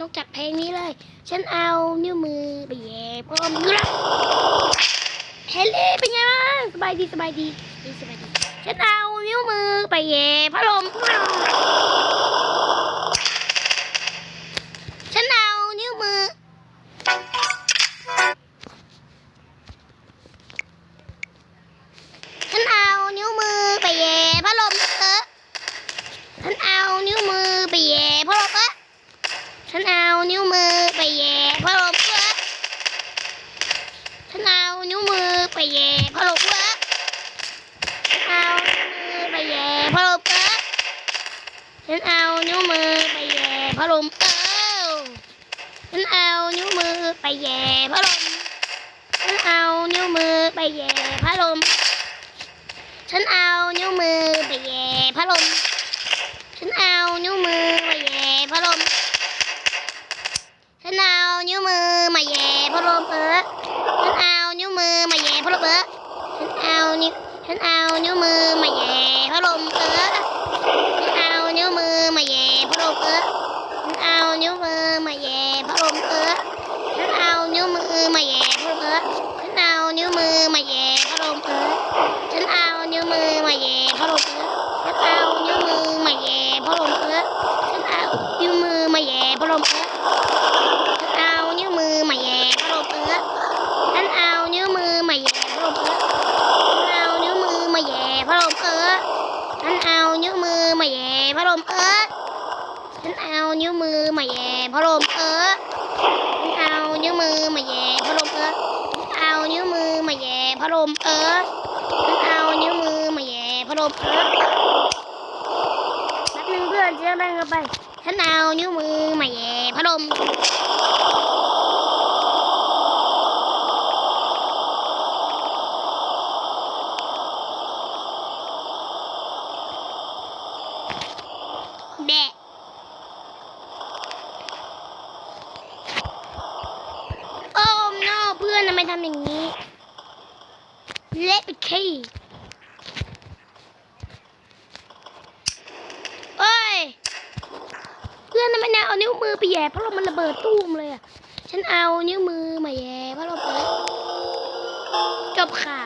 ต้องจัดเพลงนี้เลย ฉันเอานิ้วมือไปแย่พร้อมอละเฮลี่เป็นไงบ้างสบายดีสบายดีดีสบายดี ฉันเอานิ้วมือไปแย่พัดลม ฉันเอานิ้วมือไปแย่พัดลมเออฉันเอานิ้วมือไปแย่พัดลมเออฉันเอานิ้วมือไปแย่พัดลมเออฉันเอานิ้วมือไปแย่พัดลมฉันเอานิ้วมือไปแย่พัดลมฉันเอานิ้วมือไปแย่พัดลมฉันเอานิ้วมือไปแย่พัดลม ฉันเอานิ้วมือมาแย่ พัดลมเออฉันเอานิ้วมือมาแย่พัดลมเออฉันเอานิ้วฉันเอานิ้วมือมาแย่พัดลมเออฉันเอานิ้วมือมาแย่พัดลมเออฉันเอานิ้วมือมาแย่พัดลมเออฉันเอานิ้วมือมาแย่พัดลมเออฉันเอานิ้วมือมาแย่พัดลมเออฉันเอานิ้วมือมาแย่พัดลมเออฉันเอานิ้วมือมาแย่พัดลมเออฉันเอานิ้วมือมาแย่พัดลมเออฉันเอานิ้วมือมาแย่พัดลมเออฉันเอานิ้วมือมาแย่พัดลมเออฉันเอานิ้วมือมาแย่พัดลมเออฉันเอา นิ้วมือมาแย่พัดลมเออฉันเอานิ้วมือมาแย่พัดลมเออฉันเอานิ้วมือมาแย่พัดลมเออเอานิ้วมือมาแย่พัดลมเออฉันเอานิ้วมือมาแย่พัดลมเออแป๊บนึงเพื่อนเสียงดังกันไปฉันเอานิ้วมือมาแย่พัดลมแดะโอ้ no เพื่อนทำ ไมทำอย่างนี้ เละไปขี้เอ้ยเพื่อนทำไมนะเอานิ้วมือไปแย่เพราะเรามันระเบิดตู้มเลยอะ ฉันเอานิ้วมือมาแย่เพราะเราเปิดจบข่าว